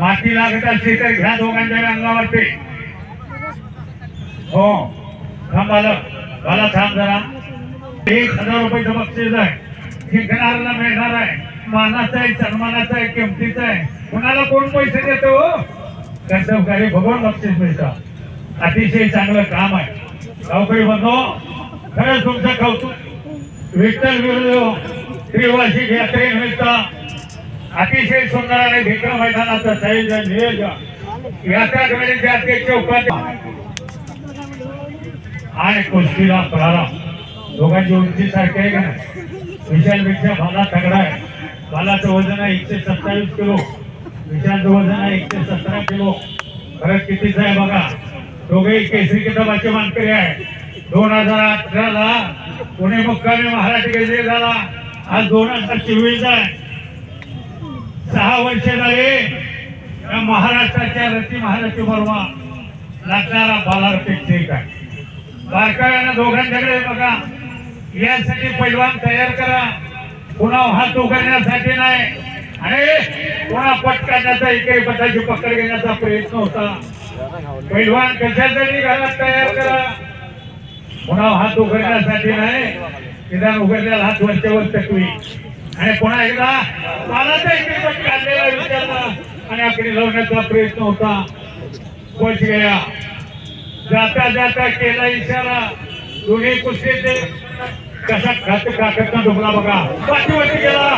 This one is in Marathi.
माती लागत असली तर घ्या दोघांच्या अंगावरती. हो थांब आलं. मला थांब जरा. एक हजार रुपयाचं बक्षीस आहे. जिंकणाऱ्याला मिळणार आहे. मानाचं आहे सन्मानाचं आहे किमतीचं आहे. कुणाला कोण पैसे देतो? हो कर्तव्यकारी भगवान बक्षीस मिळतं. अतिशय चांगलं काम आहे. गावकरी बंधो खरंच तुमचं कौतुक. विठ्ठल विरुद्ध त्रिवार्षिक यात्रेनिमित्त अतिशय सुंदर आणि विक्रम मैदानाचं संयोजन नियोजन. यात्रा अध्यक्ष उपाध्यक्ष आणि कुस्तीला प्रारंभ. दोघांची उंची सारखी आहे का नाही? विशालपेक्षा भाला तगडा आहे. भालाचं वजन आहे एकशे सत्तावीस किलो. विशालचं वजन आहे एकशे सतरा किलो. खरंच कितीच आहे बघा? दोघेही केसरी किताबाचे मानकरी आहे दोन हजार अठराला पुणे मुक्कामी महाराष्ट्र केसरी झाला. आज दोन हजार चोवीस आहे. सहा वर्ष झाले या महाराष्ट्राच्या रती महाराष्ट्र बरोबर लागणारा बाला ठीक आहे. बारकाव्यानं दोघांच्याकडे बघा. यासाठी पैलवान तयार करा. पुन्हा हात उघडण्यासाठी नाही. आणि पुन्हा पटकाण्याचा एकही पटाची पकड घेण्याचा प्रयत्न होता. पैलवान कशासाठी घरात तयार करा? पुन्हा हात उघडण्यासाठी नाही. निदान उघडलेला हात वरच्यावर तकवी आणि पुन्हा एकदा पालाचा इकडे काढलेला विचारला आणि आकडे लावण्याचा प्रयत्न होता. पोच गया जाता जाता केला इशारा. दोन्ही कुस्तीचे कसा खात काकडचा ढोकला बघा. पाठीवरती गेला.